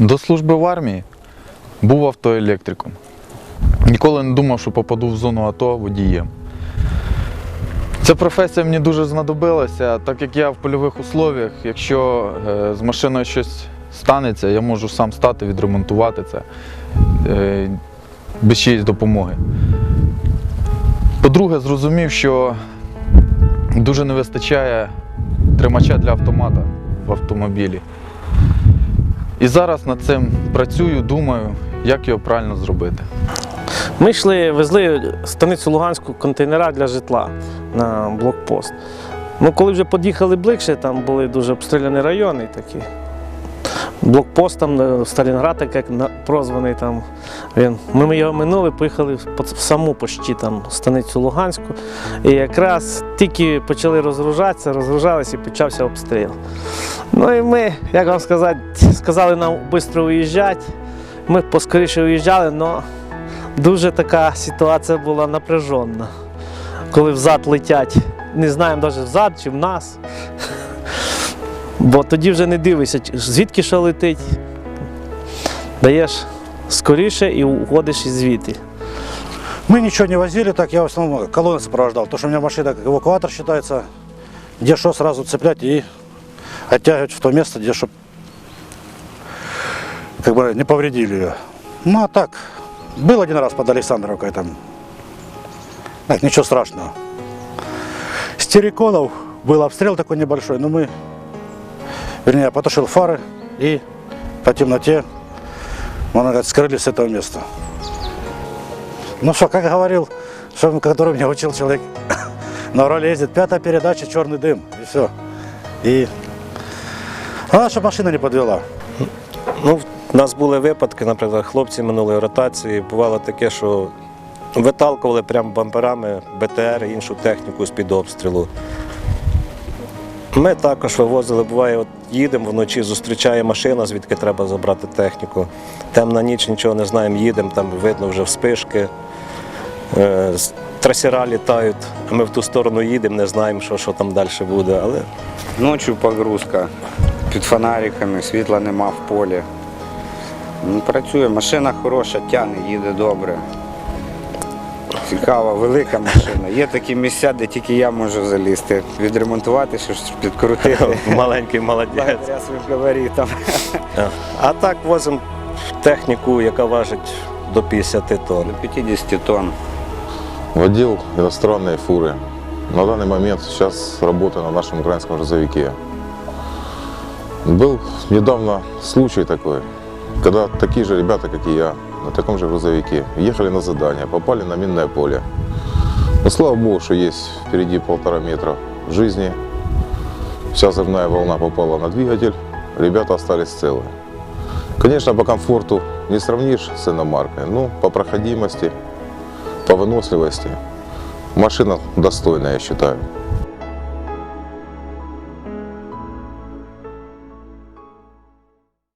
До служби в армії був автоелектриком. Ніколи не думав, що попаду в зону АТО водієм. Ця професія мені дуже знадобилася, так як я в польових условіях, якщо е, з машиною щось станеться, я можу сам стати, відремонтувати це е, без чиїсь допомоги. По-друге, зрозумів, що дуже не вистачає тримача для автомата в автомобілі. І зараз над цим працюю, думаю, як його правильно зробити. Ми йшли, везли станицю Луганську контейнера для житла на блокпост. Ну, коли вже під'їхали ближче, там були дуже обстріляні райони такі. Блокпост там е, Сталінград, так як прозваний там. Він. Ми його минули, поїхали в саму почти там станицю Луганську. І якраз тільки почали розгружатися, розгружалися і почався обстріл. Ну і ми, як вам сказати, сказали нам швидко виїжджати. Ми поскоріше виїжджали, але дуже така ситуація була напряжена. Коли взад летять, не знаємо навіть взад чи в нас. Бо тоді вже не дивишся, чи- звідки що летить. Даєш скоріше і уходиш із звідти. Мы ничего не возили, так я в основном колонны сопровождал. Потому что у меня машина как эвакуатор считается. Где что сразу цеплять и оттягивать в то место, где чтоб как бы не повредили ее. Ну а так, был один раз под Александровкой там. Так, ничего страшного. С Терриконов был обстрел такой небольшой, но мы, вернее, я потушил фары и по темноте, можно сказать, скрылись с этого места. Ну что, как говорил, что, который меня учил человек, на роли ездит, пятая передача, черный дым, и все. И главное, чтобы машина не подвела. Ну, у нас були випадки, наприклад, хлопці минулої ротації. Бувало таке, що виталкували прямо бамперами БТР і іншу техніку з-під обстрілу. Ми також вивозили, буває, от їдемо вночі, зустрічає машина, звідки треба забрати техніку. Темна ніч, нічого не знаємо, їдемо, там видно вже вспишки. Е, Трасера літають, а ми в ту сторону їдемо, не знаємо, що, що там далі буде. Але Ночі погрузка під фонариками, світла нема в полі. Ну, працює, машина хороша, тягне, їде добре. Цікава, велика машина. Є такі місця, де тільки я можу залізти, відремонтувати, щось підкрутити. маленький молодець. Благодаря своїм габаритам. А так возимо техніку, яка важить до 50 тонн. До 50 тонн. Водил иностранные фуры. На данный момент сейчас работаю на нашем украинском грузовике. Был недавно случай такой, когда такие же ребята, как и я, на таком же грузовике, ехали на задание, попали на минное поле. Но слава богу, что есть впереди полтора метра жизни. Вся взрывная волна попала на двигатель, ребята остались целы. Конечно, по комфорту не сравнишь с иномаркой, но по проходимости по выносливости машина достойная, я считаю.